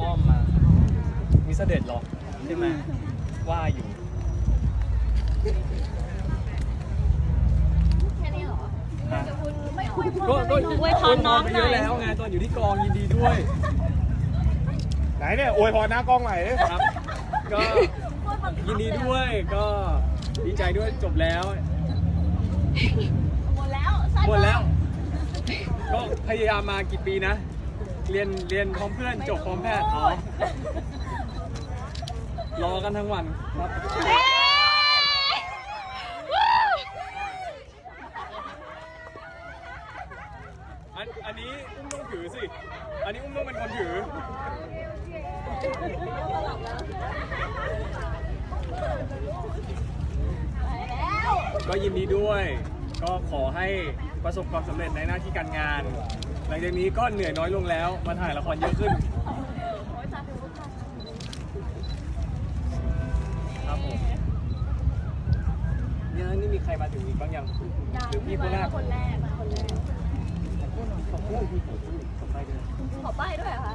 อ้อมมามีเสด็จเหรอใช่ไหมว่าอยู่แค่นี้เหรอฮะคุณไม่อวยพรก็อะไรก็น้องอวยพรน้องไปหน่เยอยอะแล้วไงตอนอยู่ที่กองยินดีด้วย ไหนเนี่ยอวยพรหน้ากล้องใหม่ดิครับ ก็ยินดีด้วยก็ดีใจด้วยจบแล้วหมดแล้วสั้นหมดแล้ว ก็พยายามมากี่ปีนะ เรียนเรียนพร้อมเพื่อนจบพร้อมแพทย์อ๋อรอกันทั้งวันครับอันอันนี้อุ้มต้องถือสิ อันนี้อุ้มต้องเป็นคนถือแล้วก็ยินดีด้วย ก็ขอให้ประสบความสำเร็จในหน้าที่การงาน หลังจากนี้ก็เหนื่อยน้อยลงแล้ว มาถ่ายละครเยอะขึ้น ครับผมเนี่ยนี่มีใครมาถึงอีกบ้างยังหรือพี่คนแรกคนแรกคนแรกขอบคุณพี่ขอบคุณขอบคุณด้วยขอป้ายด้วยเหรอคะ